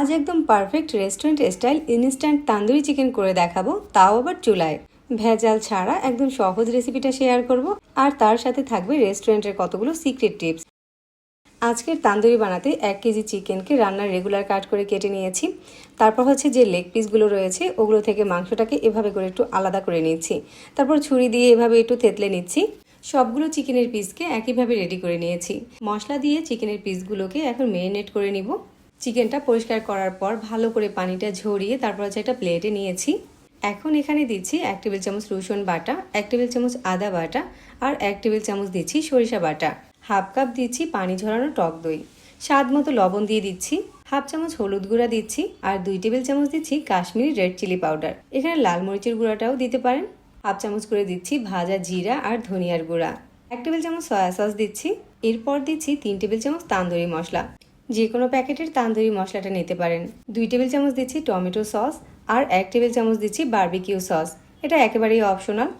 আজ একদম perfect restaurant style instant tandoori chicken করে দেখাবো, তাও আবার চুলায়। ভেজাল ছাড়া একদম সহজ রেসিপিটা শেয়ার করব, আর তার সাথে থাকবে রেস্টুরেন্টের কতগুলো সিক্রেট টিপস আজকের তান্দুরি বানাতে এক কেজি চিকেনকে রান্নার রেগুলার কাট করে কেটে নিয়েছি। তারপর হচ্ছে যে লেগ পিসগুলো রয়েছে, ওগুলো থেকে মাংসটাকে এভাবে করে একটু আলাদা করে নিচ্ছি। তারপর ছুরি দিয়ে এভাবে একটু থেতলে নিচ্ছি। সবগুলো চিকেনের পিসকে একইভাবে রেডি করে নিয়েছি। মশলা দিয়ে চিকেনের পিসগুলোকে এখন মেরিনেট করে নিব। চিকেনটা পরিষ্কার করার পর ভালো করে পানিটা ঝরিয়ে তারপর হচ্ছে একটা প্লেটে নিয়েছি। এখন এখানে দিচ্ছি এক টেবিল চামচ রসুন বাটা, এক টেবিল চামচ আদা বাটা আর এক টেবিল চামচ দিচ্ছি সরিষা বাটা। হাফ কাপ দিচ্ছি পানি ঝরানো টক দই। স্বাদ মতো লবণ দিয়ে দিচ্ছি। হাফ চামচ হলুদ গুঁড়া দিচ্ছি আর দুই টেবিল চামচ দিচ্ছি কাশ্মীরি রেড চিলি পাউডার। এখানে লাল মরিচের গুঁড়াটাও দিতে পারেন। হাফ চামচ করে দিচ্ছি ভাজা জিরা আর ধনিয়ার গুঁড়া। এক টেবিল চামচ সয়া সস দিচ্ছি। এরপর দিচ্ছি তিন টেবিল চামচ তান্দুরি মশলা। যে কোনো প্যাকেটের তান্দুরি মশলাটা নিতে পারেন। দুই টেবিল চামচ দিচ্ছি টমেটো সস আর এক টেবিল চামচ দিচ্ছি বার্বিকিউ সস। এটা একেবারেই অপশনাল।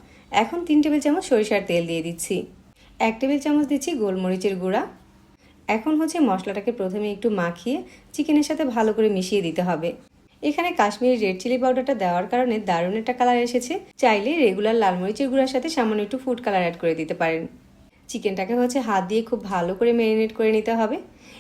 এখন তিন টেবিল চামচ সরিষার তেল দিয়ে দিচ্ছি। এক টেবিল চামচ দিচ্ছি গোলমরিচের গুঁড়া। এখন হচ্ছে মশলাটাকে প্রথমে একটু মাখিয়ে চিকেনের সাথে ভালো করে মিশিয়ে দিতে হবে। এখানে কাশ্মীরি রেড চিলি পাউডারটা দেওয়ার কারণে দারুণ একটা কালার এসেছে। চাইলে রেগুলার লাল মরিচের গুঁড়ার সাথে সামান্য একটু ফুড কালার অ্যাড করে দিতে পারেন। চিকেনটাকে হচ্ছে হাত দিয়ে খুব ভালো করে ম্যারিনেট করে নিতে হবে।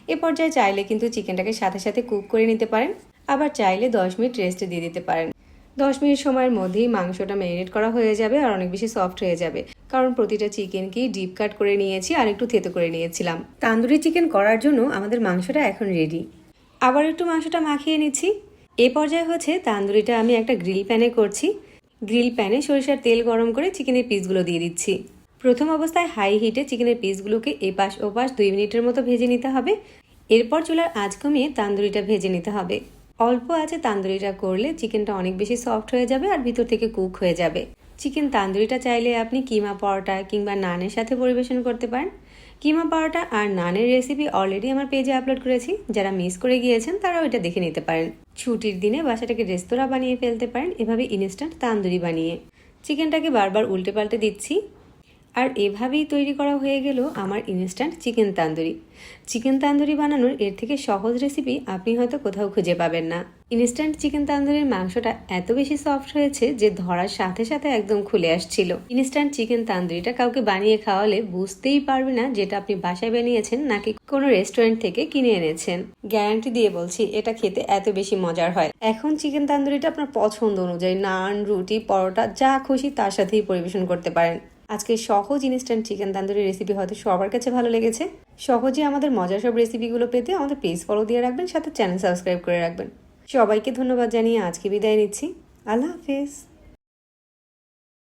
এ পর্যায়ে চাইলে কিন্তু চিকেনটাকে সাথে সাথে কুক করে নিতে পারেন। আবার চাইলে দশ মিনিট রেস্টে দিয়ে দিতে পারেন। দশ মিনিট সময়ের মধ্যেই মাংসটা ম্যারিনেট করা হয়ে যাবে আর অনেক বেশি সফট হয়ে যাবে। কারণ প্রতিটা চিকেনকেই ডিপ কাট করে নিয়েছি আর একটু থেতো করে নিয়েছিলাম। তান্দুরি চিকেন করার জন্য আমাদের মাংসটা এখন রেডি আবার একটু মাংসটা মাখিয়ে নিচ্ছি। এ পর্যায়ে হচ্ছে তান্দুরিটা আমি একটা গ্রিল প্যানে করছি। গ্রিল প্যানে সরিষার তেল গরম করে চিকেনের পিসগুলো দিয়ে দিচ্ছি। প্রথম অবস্থায় হাই হিটে চিকেনের পিসগুলোকে এপাশ ওপাশ দুই মিনিটের মতো ভেজে নিতে হবে। এরপর চুলার আঁচ কমিয়ে তান্দুরিটা ভেজে নিতে হবে। অল্প আছে তান্দুরিটা করলে চিকেনটা অনেক বেশি সফট হয়ে যাবে আর ভিতর থেকে কুক হয়ে যাবে। চিকেন তান্দুরিটা চাইলে আপনি কিমা পরোটা কিংবা নানের সাথে পরিবেশন করতে পারেন। কিমা পরোটা আর নানের রেসিপি অলরেডি আমার পেজে আপলোড করেছি। যারা মিস করে গিয়েছেন, তারাও এটা দেখে নিতে পারেন। ছুটির দিনে বাসাটাকে রেস্তোরাঁ বানিয়ে ফেলতে পারেন। এভাবে ইনস্ট্যান্ট তান্দুরি বানিয়ে। চিকেনটাকে বারবার উল্টে পাল্টে দিচ্ছি। আর এভাবেই তৈরি করা হয়ে গেল আমার instant chicken tandoori chicken tandoori বানানোর এর থেকে সহজ রেসিপি আপনি হয়তো কোথাও খুঁজে পাবেন না। ইনস্ট্যান্ট চিকেন তান্দুরির মাংসটা এত বেশি সফট হয়েছে যে ধরার সাথে সাথে একদম খুলে আসছিল। ইনস্ট্যান্ট চিকেন তান্দুরিটা কাউকে বানিয়ে খাওয়ালে বুঝতেই পারবে না যেটা আপনি বাসায় বানিয়েছেন নাকি কোনো রেস্টুরেন্ট থেকে কিনে এনেছেন। গ্যারান্টি দিয়ে বলছি, এটা খেতে এত বেশি মজার হয়। এখন চিকেন তান্দুরিটা আপনার পছন্দ অনুযায়ী নান, রুটি, পরোটা, যা খুশি তার সাথেই পরিবেশন করতে পারেন। আজকে সহজ ইনস্ট্যান্ট চিকেন তান্দুরি রেসিপি হয়তো সবার কাছে ভালো লেগেছে। সহজে আমাদের মজার সব রেসিপিগুলো পেতে আমাদের পেজ ফলো দিয়ে রাখবেন, সাথে চ্যানেল সাবস্ক্রাইব করে রাখবেন। সবাইকে ধন্যবাদ জানিয়ে আজকে বিদায় নিচ্ছি। আল্লাহ হাফিজ।